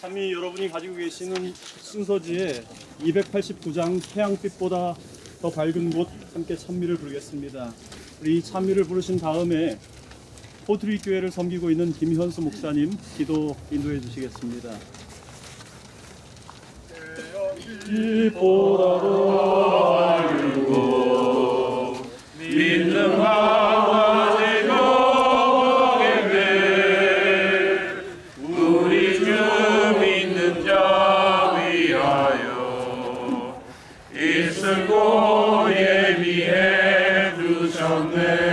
참이 여러분이 가지고 계시는 순서지에 289장 태양빛보다 더 밝은 곳 함께 찬미를 부르겠습니다. 우리 이 찬미를 부르신 다음에 포트리 교회를 섬기고 있는 김현수 목사님 기도 인도해 주시겠습니다. 빛보다도 있을 곳 예비해 두셨네